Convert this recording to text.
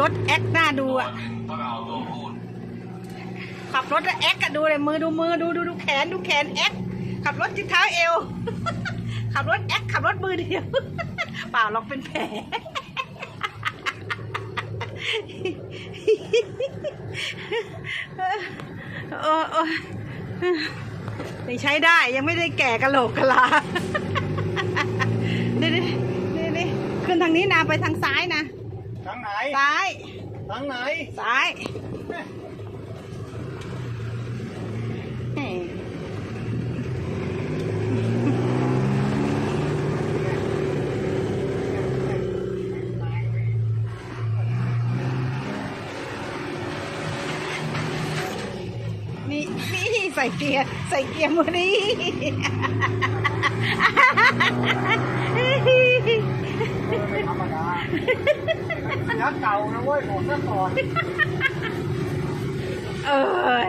รถแอคหน้าดูอะขับรถแล้วแอคอะดูเลยมือดูมือดูดูดูแขนดูแขนแอคขับรถที่เท้าเอว ขับรถแอคขับรถมือเดียวเปล่าหรอกเป็นแผลเออเออเออนี่ใช้ได้ยังไม่ได้แก่กะโหลกกะลานี่นี่นี่นี่ขึ้นทางนี้นะไปทางซ้ายนะ ทางไหน ซ้าย ทางไหน ซ้ายเฮ้ยนี่นี่ใส่เกียร์ใส่เกียร์มือนี้ไม่ธรรมดา ยักษ์เก่านะเว้ยผมซะก่อน เอ้ย